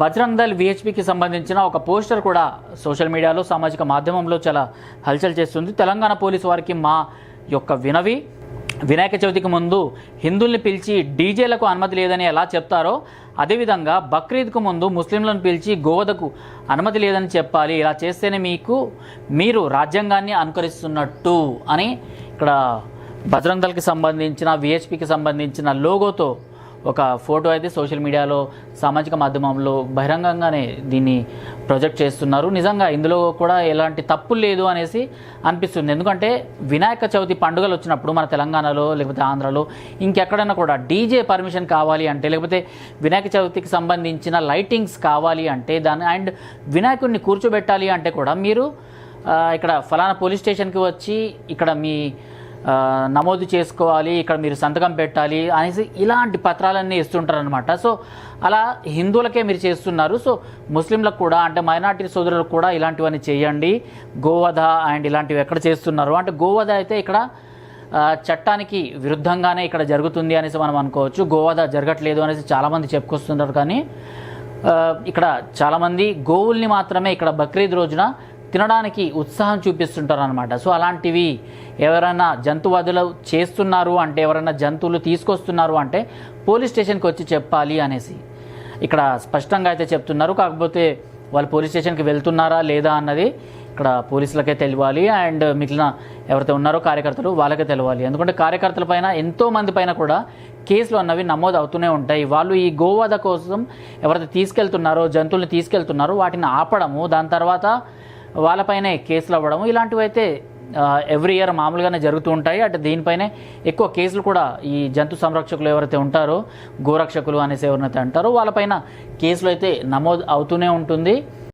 బజరంగ్ దళ్ విహెచ్పికి సంబంధించిన ఒక పోస్టర్ కూడా సోషల్ మీడియాలో సామాజిక మాధ్యమంలో చాలా హల్చల్ చేస్తుంది. తెలంగాణ పోలీసు వారికి మా యొక్క వినవి. వినాయక చవితికి ముందు హిందువుల్ని పిలిచి డీజేలకు అనుమతి లేదని ఎలా చెప్తారో అదేవిధంగా బక్రీద్కు ముందు ముస్లింలను పిలిచి గోవదకు అనుమతి లేదని చెప్పాలి. ఇలా చేస్తేనే మీకు మీరు రాజ్యాంగాన్ని అనుకరిస్తున్నట్టు అని ఇక్కడ బజరంగ్ దళకి సంబంధించిన విహెచ్పికి సంబంధించిన లోగోతో ఒక ఫోటో అయితే సోషల్ మీడియాలో సామాజిక మాధ్యమంలో బహిరంగంగానే దీన్ని ప్రొజెక్ట్ చేస్తున్నారు. నిజంగా ఇందులో కూడా ఎలాంటి తప్పు లేదు అనేసి అనిపిస్తుంది. ఎందుకంటే వినాయక చవితి పండుగలు వచ్చినప్పుడు మన తెలంగాణలో లేకపోతే ఆంధ్రాలో ఇంకెక్కడైనా కూడా డీజే పర్మిషన్ కావాలి అంటే లేకపోతే వినాయక చవితికి సంబంధించిన లైటింగ్స్ కావాలి అంటే దాని అండ్ వినాయకుడిని కూర్చోబెట్టాలి అంటే కూడా మీరు ఇక్కడ ఫలానా పోలీస్ స్టేషన్కి వచ్చి ఇక్కడ మీ నమోదు చేసుకోవాలి ఇక్కడ మీరు సంతకం పెట్టాలి అనేసి ఇలాంటి పత్రాలన్నీ ఇస్తుంటారనమాట సో అలా హిందువులకే మీరు చేస్తున్నారు. సో ముస్లింలకు కూడా అంటే మైనార్టీ సోదరులకు కూడా ఇలాంటివన్నీ చేయండి. గోవధ అండ్ ఇలాంటివి ఎక్కడ చేస్తున్నారు? అంటే గోవధ అయితే ఇక్కడ చట్టానికి విరుద్ధంగానే ఇక్కడ జరుగుతుంది అనేసి మనం అనుకోవచ్చు. గోవధ జరగట్లేదు అనేసి చాలామంది చెప్పుకొస్తున్నారు కానీ ఇక్కడ చాలామంది గోవుల్ని మాత్రమే ఇక్కడ బక్రీద్ రోజున తినడానికి ఉత్సాహం చూపిస్తుంటారు అనమాట సో అలాంటివి ఎవరైనా జంతువాదులు చేస్తున్నారు అంటే ఎవరైనా జంతువులు తీసుకొస్తున్నారు అంటే పోలీస్ స్టేషన్కి వచ్చి చెప్పాలి అనేసి. ఇక్కడ స్పష్టంగా అయితే చెప్తున్నారు. కాకపోతే వాళ్ళు పోలీస్ స్టేషన్కి వెళ్తున్నారా లేదా అన్నది ఇక్కడ పోలీసులకే తెలియాలి. అండ్ మిగిలిన ఎవరైతే ఉన్నారో కార్యకర్తలు వాళ్ళకే తెలియాలి. ఎందుకంటే కార్యకర్తల పైన ఎంతో మంది పైన కూడా కేసులు అన్నవి నమోదు అవుతూనే ఉంటాయి. వాళ్ళు ఈ గోవధ కోసం ఎవరైతే తీసుకెళ్తున్నారో జంతువులను తీసుకెళ్తున్నారో వాటిని ఆపడము దాని తర్వాత వాళ్ళపైనే కేసులు అవ్వడం ఇలాంటివి అయితే ఎవ్రీ ఇయర్ మామూలుగానే జరుగుతూ ఉంటాయి. అంటే దీనిపైనే ఎక్కువ కేసులు కూడా ఈ జంతు సంరక్షకులు ఎవరైతే ఉంటారో గోరక్షకులు అనేసి ఎవరైతే అంటారో వాళ్ళపైన కేసులు అయితే నమోదు అవుతూనే ఉంటుంది.